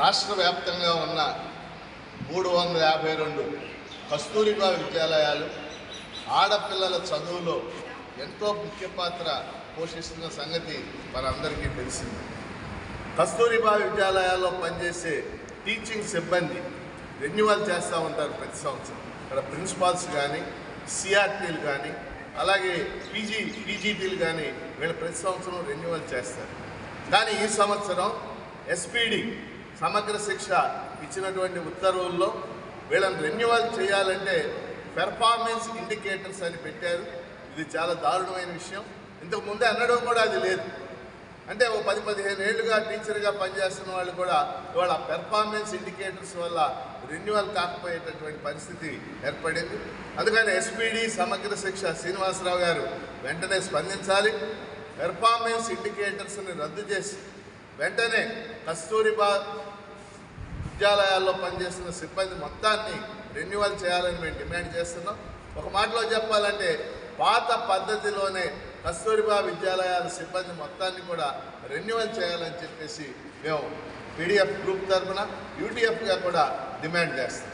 రాష్ట్ర వ్యాప్తంగా ఉన్న మూడు వందల యాభై రెండు కస్తూరిబా విద్యాలయాలు ఆడపిల్లల చదువులో ఎంతో ముఖ్య పాత్ర పోషిస్తున్న సంగతి మనందరికీ తెలిసింది. కస్తూరిబా విద్యాలయాల్లో పనిచేసే టీచింగ్ సిబ్బంది రెన్యువల్ చేస్తూ ఉంటారు ప్రతి సంవత్సరం. ఇక్కడ ప్రిన్సిపాల్స్ కానీ సిఆర్టీలు కానీ అలాగే పీజీ పీజీటీలు కానీ వీళ్ళు ప్రతి సంవత్సరం రెన్యువల్ చేస్తారు. కానీ ఈ సంవత్సరం ఎస్పీడి సమగ్ర శిక్ష ఇచ్చినటువంటి ఉత్తర్వుల్లో వీళ్ళని రెన్యువల్ చేయాలంటే పెర్ఫార్మెన్స్ ఇండికేటర్స్ అని పెట్టారు. ఇది చాలా దారుణమైన విషయం. ఇంతకు ముందే అనడం కూడా అది లేదు. అంటే ఓ పది పదిహేను ఏళ్ళుగా టీచర్గా పనిచేస్తున్న వాళ్ళు కూడా ఇవాళ పెర్ఫార్మెన్స్ ఇండికేటర్స్ వల్ల రెన్యువల్ కాకపోయేటటువంటి పరిస్థితి ఏర్పడింది. అందుకని ఎస్పీడి సమగ్ర శిక్ష శ్రీనివాసరావు గారు వెంటనే స్పందించాలి. పెర్ఫార్మెన్స్ ఇండికేటర్స్ని రద్దు చేసి వెంటనే కస్తూరిబా విద్యాలయాల్లో పనిచేస్తున్న సిబ్బంది మొత్తాన్ని రెన్యువల్ చేయాలని మేము డిమాండ్ చేస్తున్నాం. ఒక మాటలో చెప్పాలంటే పాత పద్ధతిలోనే కస్తూరిబా విద్యాలయాల సిబ్బంది మొత్తాన్ని కూడా రెన్యువల్ చేయాలని చెప్పేసి మేము పీడిఎఫ్ గ్రూప్ తరఫున యూటీఎఫ్గా కూడా డిమాండ్ చేస్తాం